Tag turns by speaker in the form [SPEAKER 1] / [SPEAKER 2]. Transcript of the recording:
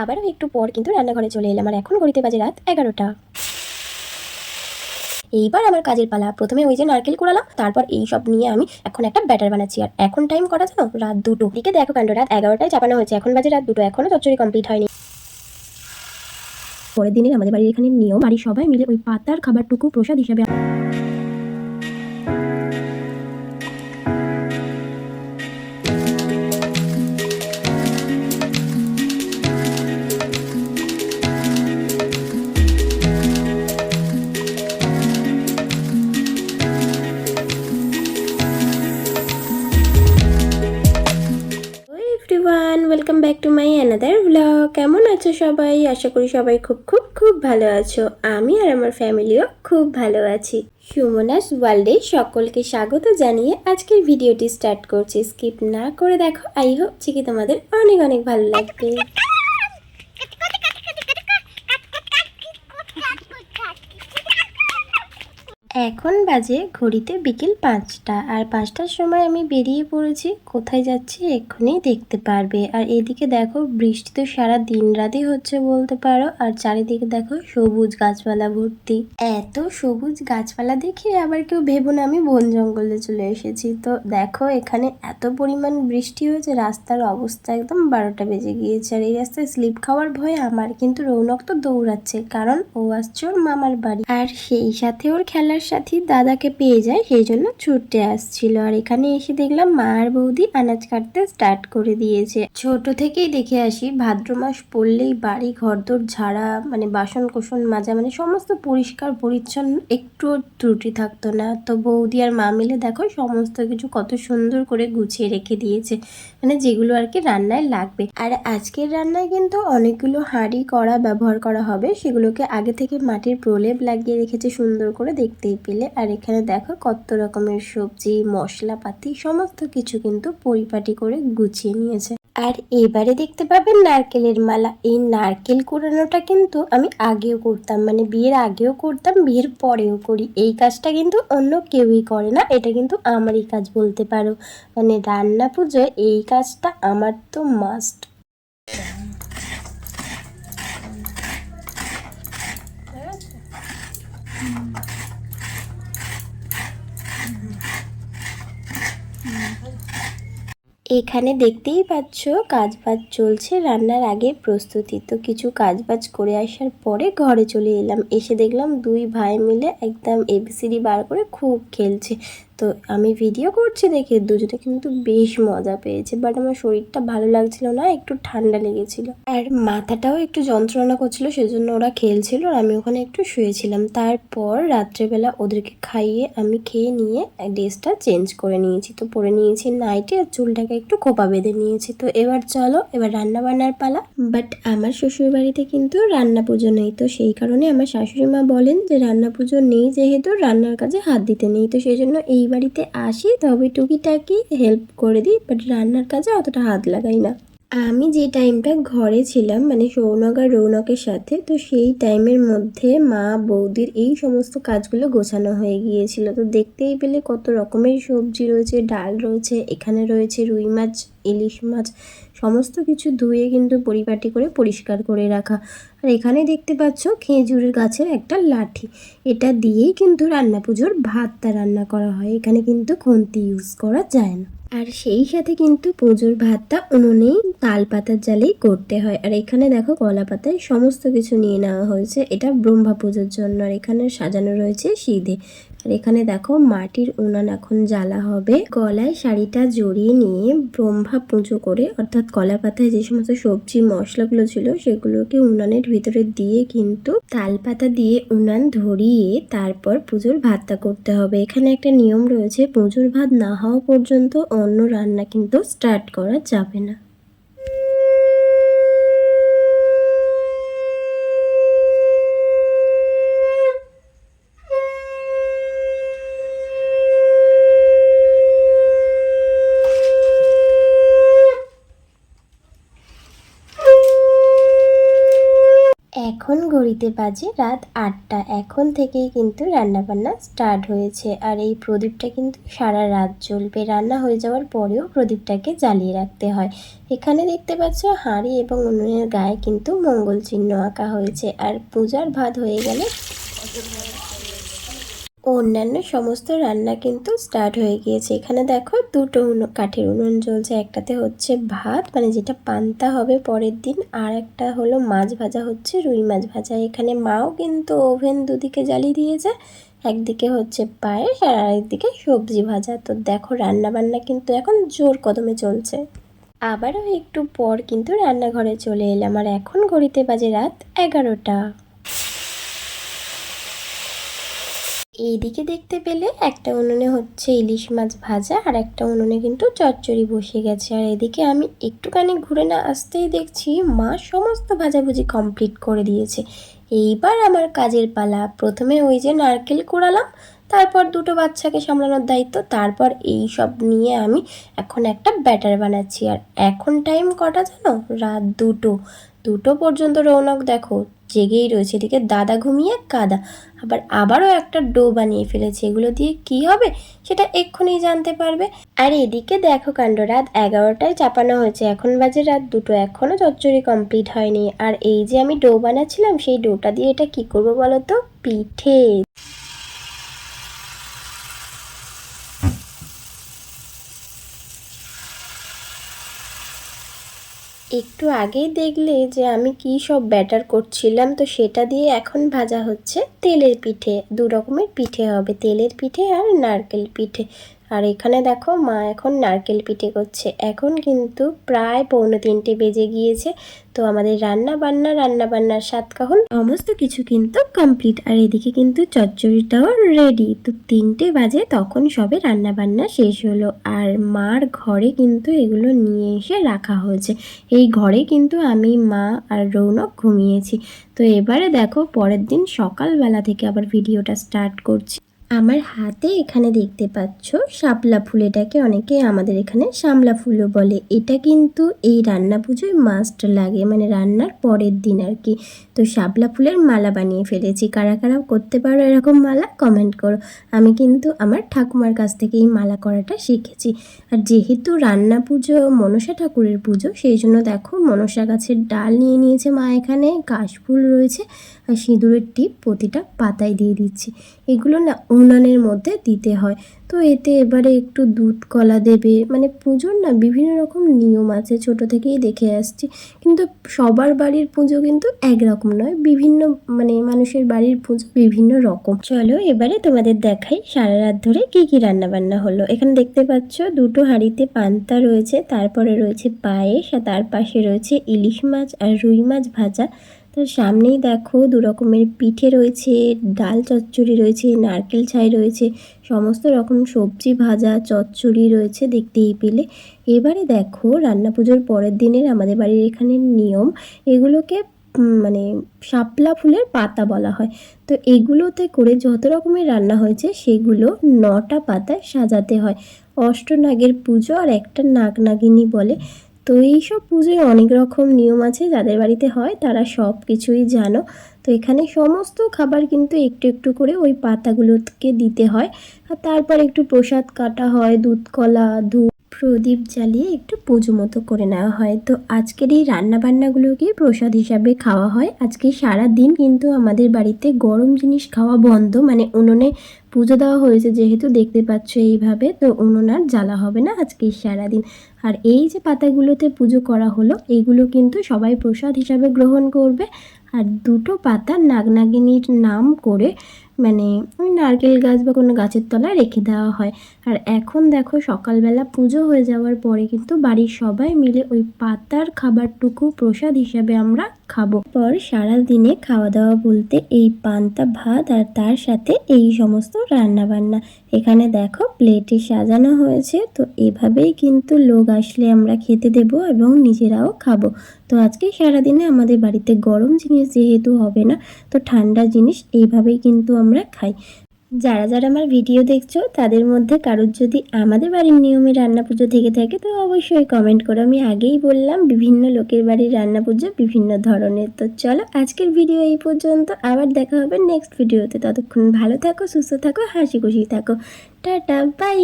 [SPEAKER 1] আবারও একটু পর কিন্তু রান্নাঘরে চলে এলাম, আর এখন ঘড়িতে বাজে রাত এগারোটা। এইবার আমার কাজের পালা। প্রথমে ওই যে নারকেল কুড়ালাম, তারপর এই সব নিয়ে আমি এখন একটা ব্যাটার বানাচ্ছি। আর এখন টাইম করা জানো? রাত দুটো। দিকে দেখো কাণ্ড, রাত এগারোটায় চাপানো হয়েছে। এখন বাজে রাত দুটো। এখনও চচ্চড়ি কমপ্লিট হয়নি। পরের দিনের আমাদের বাড়ির এখানে নিয়ম, বাড়ির সবাই মিলে ওই পাতার খাবারটুকু প্রসাদ হিসাবে কেমন আছো সবাই? আশা করি সবাই খুব খুব খুব ভালো আছো। আমি আর আমার ফ্যামিলিও খুব ভালো আছি। হিউমনাস ওয়ার্ল্ডে সকলকে স্বাগত জানিয়ে আজকের ভিডিওটি স্টার্ট করছি। স্কিপ না করে দেখো, আই হোপ কি তোমাদের অনেক অনেক ভালো লাগবে। এখন বাজে ঘড়িতে বিকেল পাঁচটা আর পাঁচটার সময় আমি বেরিয়ে পড়েছি, কোথায় যাচ্ছি এক্ষুনি দেখতে পারবে। আর এদিকে দেখো বৃষ্টি তো সারা দিন রাতই হচ্ছে বলতে পারো, আর চারিদিকে দেখো সবুজ গাছপালা ভর্তি। এত সবুজ গাছপালা দেখে আবার কেউ ভেবো না আমি বন জঙ্গলে চলে এসেছি। তো দেখো এখানে এত পরিমাণ বৃষ্টি হয়েছে, রাস্তার অবস্থা একদম বারোটা বেজে গিয়েছে। আর এই রাস্তায় স্লিপ খাওয়ার ভয়ে আমার, কিন্তু রৌনক তো দৌড়াচ্ছে, কারণ ও আসছে ওর মামার বাড়ি। আর সেই সাথে ওর খেলার সাথী দাদাকে পেয়ে যায়, সেই জন্য ছুটতে আসছিল। আর এখানে এসে দেখলাম মা আর বৌদি আনাজ কাটতে স্টার্ট করে দিয়েছে। ছোট থেকেই দেখে আসি, ভাদ্র মাস পড়লেই বাড়ি, ঘরদোর, ঝাড়া মানে বাসন কোসন মাজা মানে সমস্ত পরিষ্কার, পরিচ্ছন্ন একটু ত্রুটি থাকতো না। তো বৌদি আর মা মিলে দেখো সমস্ত কিছু কত সুন্দর করে গুছিয়ে রেখে দিয়েছে। মানে যেগুলো আর কি রান্নায় লাগবে। আর আজকের রান্নায় কিন্তু অনেকগুলো হাঁড়ি, কড়া ব্যবহার করা হবে। সেগুলোকে আগে থেকে মাটির প্রলেপ লাগিয়ে রেখেছে সুন্দর করে দেখতেই পেলে। আর এখানে দেখো কত রকমের সবজি, মশলাপাতি, সমস্ত কিছু কিন্তু পরিপাটি করে গুছিয়ে নিয়েছে। আর এবারে দেখতে পাবেন নারকেলের মালা। এই নারকেল কুড়ানোটা কিন্তু আমি আগেও করতাম মানে বিয়ের আগেও করতাম, বিয়ের পরেও করি। এই কাজটা কিন্তু অন্য কেউই করে না, এটা কিন্তু আমারই কাজ বলতে পারো। মানে রান্না পুজোয় এই কাজটা আমার তো মাস্ট এখানে দেখতেই পাচ্ছ, কাজবাজ চলছে, রান্নার আগে প্রস্তুতি। তো কিছু কাজবাজ করে আসার পরে ঘরে চলে এলাম। এসে দেখলাম দুই ভাই মিলে একদম এবিসিডি বার করে খুব খেলছে। তো আমি ভিডিও করছি দেখে দুজনে কিন্তু বেশ মজা পেয়েছে বাট আমার শরীরটা ভালো লাগছিল না, একটু ঠান্ডা লেগেছিল। আর মাথাটাও একটু যন্ত্রণা করছিল, সেজন্য ওরা খেলছিল আর আমি ওখানে একটু শুয়েছিলাম। তারপর রাত্রেবেলা ওদেরকে খাইয়ে আমি খেয়ে নিয়ে ড্রেসটা চেঞ্জ করে নিয়েছি। তো পরে নিয়েছি নাইটে আর চুলটাকে একটু খোপা বেঁধে নিয়েছি। তো এবার চলো, এবার রান্না বান্নার পালা। বাট আমার শ্বশুর বাড়িতে কিন্তু রান্না পুজো নেই, তো সেই কারণে আমার শাশুড়ি মা বলেন যে রান্না পুজো নেই, যেহেতু রান্নার কাজে হাত দিতে নেই। তো সেই জন্য এই বাড়িতে আসি, তবে টুকিটাকি হেল্প করে দিই বাট রান্নার কাজে অতটা হাত লাগাই না। আমি যে টাইমটা ঘরে ছিলাম মানে সৌনক আর রৌনকের সাথে, তো সেই টাইমের মধ্যে মা, বৌদির এই সমস্ত কাজগুলো গোছানো হয়ে গিয়েছিল। তো দেখতেই পেলে কত রকমের সবজি রয়েছে, ডাল রয়েছে, এখানে রয়েছে রুই মাছ ইলিশ মাছ, সমস্ত কিছু ধুয়ে কিন্তু পরিপাটি করে পরিষ্কার করে রাখা। আর এখানে দেখতে পাচ্ছ খেজুরের গাছের একটা লাঠি। এটা দিয়েই কিন্তু রান্না পুজোর ভাতটা রান্না করা হয়। এখানে কিন্তু খুন্তি ইউজ করা যায় না। আর সেই সাথে কিন্তু পুজোর ভাতটা উনুনেই তাল পাতার জালেই করতে হয়। আর এখানে দেখো কলা পাতায় সমস্ত কিছু নিয়ে নেওয়া হয়েছে। এটা ব্রহ্মা পুজোর জন্য আর এখানে সাজানো রয়েছে সিধে আর এখানে দেখো মাটির উনান এখন জ্বালা হবে। গলায় শাড়িটা জড়িয়ে নিয়ে ব্রহ্মা পুজো করে, অর্থাৎ কলা পাতায় যে সমস্ত সবজি, মশলাগুলো ছিল, সেগুলোকে উনানের ভিতরে দিয়ে কিন্তু তাল পাতা দিয়ে উনান ধরিয়ে তারপর পুজোর ভাতটা করতে হবে। এখানে একটা নিয়ম রয়েছে, পুজোর ভাত না হওয়া পর্যন্ত অন্য রান্না কিন্তু স্টার্ট করা যাবে না। এখন ঘড়িতে বাজে রাত আটটা। এখন থেকেই কিন্তু রান্নাবান্না স্টার্ট হয়েছে। আর এই প্রদীপটা কিন্তু সারা রাত চলবে রান্না হয়ে যাওয়ার পরেও প্রদীপটাকে জ্বালিয়ে রাখতে হয়। এখানে দেখতে পাচ্ছ, হাঁড়ি এবং উনুনের গায়ে কিন্তু মঙ্গল চিহ্ন আঁকা হয়েছে। আর পূজার ভাত হয়ে গেলে অন্যান্য সমস্ত রান্না কিন্তু স্টার্ট হয়ে গিয়েছে। এখানে দেখো দুটো উনো, কাঠের উনুন জ্বলছে, একটাতে হচ্ছে ভাত মানে যেটা পান্তা হবে পরের দিন, আর একটা হলো মাছ ভাজা হচ্ছে রুই মাছ ভাজা। এখানে মাও কিন্তু ওভেন দুদিকে জ্বালিয়ে দিয়েছে, একদিকে হচ্ছে পায়েস আর আরেকদিকে সবজি ভাজা। তো দেখো রান্না বান্না কিন্তু এখন জোর কদমে চলছে। আবারও একটু পর কিন্তু রান্নাঘরে চলে এলাম, আর এখন ঘড়িতে বাজে রাত এগারোটা। এইদিকে দেখতে পেলে একটা উনুনে হচ্ছে ইলিশ মাছ ভাজা আর একটা উনুনে কিন্তু চচ্চড়ি বসে গেছে। আর এদিকে আমি একটুখানি ঘুরে না আসতেই দেখছি মা সমস্ত ভাজাভুজি কমপ্লিট করে দিয়েছে। এইবার আমার কাজের পালা। প্রথমে ওই যে নারকেল কুড়ালাম, তারপর দুটো বাচ্চাকে সামলানোর দায়িত্ব, তারপর এই সব নিয়ে আমি এখন একটা ব্যাটার বানাচ্ছি। আর এখন টাইম কটা জানো? রাত দুটো। দুটো পর্যন্ত রৌনক দেখো জেগেই রয়েছে। এদিকে দাদা ঘুমিয়ে, কাদা। আবার আবারও একটা ডো বানিয়ে ফেলেছে। এগুলো দিয়ে কি হবে সেটা এক্ষুনি জানতে পারবে। আর এদিকে দেখো কাণ্ড, রাত এগারোটায় চাপানো হয়েছে। এখন বাজে রাত দুটো। এখনও চচ্চড়ি কমপ্লিট হয়নি। আর এই যে আমি ডো বানাচ্ছিলাম, সেই ডোটা দিয়ে এটা কি করব বলো তো? পিঠে। একটু আগেই দেখলে যে আমি কি সব ব্যাটার করছিলাম, তো সেটা দিয়ে এখন ভাজা হচ্ছে তেলের পিঠে। দু রকমের পিঠে হবে, তেলের পিঠে আর নারকেল পিঠে। আর এখানে দেখো মা এখন নারকেল পিঠে করছে। এখন কিন্তু প্রায় পৌনে তিনটে বেজে গিয়েছে। তো আমাদের রান্না বান্না, রান্না বান্নার স্বাদ কাহন সমস্ত কিছু কিন্তু কমপ্লিট আর এদিকে কিন্তু চচ্চড়িটাও রেডি তো তিনটে বাজে তখন সবে রান্না বান্না শেষ হলো। আর মার ঘরে কিন্তু এগুলো নিয়ে এসে রাখা হয়েছে। এই ঘরে কিন্তু আমি, মা আর রৌনক ঘুমিয়েছি। তো এবারে দেখো পরের দিন সকালবেলা থেকে আবার ভিডিওটা স্টার্ট করছি। আমার হাতে এখানে দেখতে পাচ্ছ শাপলা ফুল। এটাকে অনেকে আমাদের এখানে শামলা ফুলও বলে। এটা কিন্তু এই রান্না পুজোয় মাস্ট লাগে মানে রান্নার পরের দিন আর কি। তো শাপলা ফুলের মালা বানিয়ে ফেলেছি। কারা কারা করতে পারো এরকম মালা কমেন্ট করো। আমি কিন্তু আমার ঠাকুমার কাছ থেকে এই মালা করাটা শিখেছি। আর যেহেতু রান্না পুজো মনসা ঠাকুরের পুজো, সেই জন্য দেখো মনসা গাছের ডাল নিয়ে নিয়েছে মা এখানে কাশফুল রয়েছে, আর সিঁদুরের টিপ প্রতিটা পাতায় দিয়ে দিচ্ছি। এগুলো না উনানের মধ্যে দিতে হয়। তো এতে এবারে একটু দুধ কলা দেবে। মানে পুজোর না বিভিন্ন রকম নিয়ম আছে, ছোট থেকেই দেখে আসছি। কিন্তু সবার বাড়ির পুজো কিন্তু একরকম নয়, বিভিন্ন মানে মানুষের বাড়ির পুজো বিভিন্ন রকম। চলো এবারে তোমাদের দেখাই সারা রাত ধরে কি কি রান্না বান্না হলো। এখানে দেখতে পাচ্ছ দুটো হাঁড়িতে পান্তা রয়েছে, তারপরে রয়েছে পায়েস, আর তার পাশে রয়েছে ইলিশ মাছ আর রুই মাছ ভাজা। তার সামনেই দেখো দু রকমের পিঠে রয়েছে, ডাল চচ্চড়ি রয়েছে, নারকেল ছাই রয়েছে, সমস্ত রকম সবজি ভাজা, চচ্চড়ি রয়েছে দেখতেই পেলে। এবারে দেখো রান্না পুজোর পরের দিনের আমাদের বাড়ির এখানে নিয়ম, এগুলোকে মানে শাপলা ফুলের পাতা বলা হয়। তো এগুলোতে করে যত রকমের রান্না হয়েছে সেগুলো নটা পাতায় সাজাতে হয়। অষ্টনাগের পুজো আর একটা নাগ নাগিনী বলে। তো এইসব পুজোয় অনেক রকম নিয়ম আছে যাদের বাড়িতে হয়, তারা সব কিছুই জানো। তো এখানে সমস্ত খাবার কিন্তু একটু একটু করে ওই পাতাগুলোকে দিতে হয়। আর তারপর একটু প্রসাদ কাটা হয়, দুধ কলা, ধূপ, প্রদীপ জ্বালিয়ে একটু পুজো মতো করে নেওয়া হয়। তো আজকের এই রান্না বান্নাগুলোকে প্রসাদ হিসাবে খাওয়া হয়। আজকে সারা দিন কিন্তু আমাদের বাড়িতে গরম জিনিস খাওয়া বন্ধ মানে উনুনে পুজো দেওয়া হয়েছে যেহেতু দেখতে পাচ্ছ এইভাবে, তো উনুন আর জ্বালা হবে না আজকে সারাদিন। আর এই যে পাতাগুলোতে পুজো করা হলো এইগুলো কিন্তু সবাই প্রসাদ হিসাবে গ্রহণ করবে। আর দুটো পাতা নাগনাগিনীর নাম করে মানে ওই নারকেল গাছ বা কোনো গাছের তলায় রেখে দেওয়া হয়। আর এখন দেখো সকালবেলা পুজো হয়ে যাওয়ার পরে কিন্তু বাড়ির সবাই মিলে ওই পাতার খাবারটুকু প্রসাদ হিসাবে আমরা খাব। পর সারা দিনে খাওয়া দাওয়া বলতে এই পান্তা, ভাত আর তার সাথে এই সমস্ত রান্না বান্না এখানে দেখো প্লেটে সাজানো হয়েছে, তো এভাবেই কিন্তু লোক আসলে আমরা খেতে দেব এবং নিজেরাও খাব। তো আজকে সারাদিনে আমাদের বাড়িতে গরম জিনিস যেহেতু হবে না, তো ঠান্ডা জিনিস এইভাবেই কিন্তু আমরা খাই। যারা যারা আমার ভিডিও দেখছ, তাদের মধ্যে কারোর যদি আমাদের বাড়ির নিয়মে রান্না পুজো থেকে থাকে, তো অবশ্যই কমেন্ট করো। আমি আগেই বললাম, বিভিন্ন লোকের বাড়ির রান্না পুজো বিভিন্ন ধরনের। তো চলো, আজকের ভিডিও এই পর্যন্ত। আবার দেখা হবে নেক্সট ভিডিওতে। ততক্ষণ ভালো থাকো, সুস্থ থাকো, হাসি খুশি থাকো। Tata bye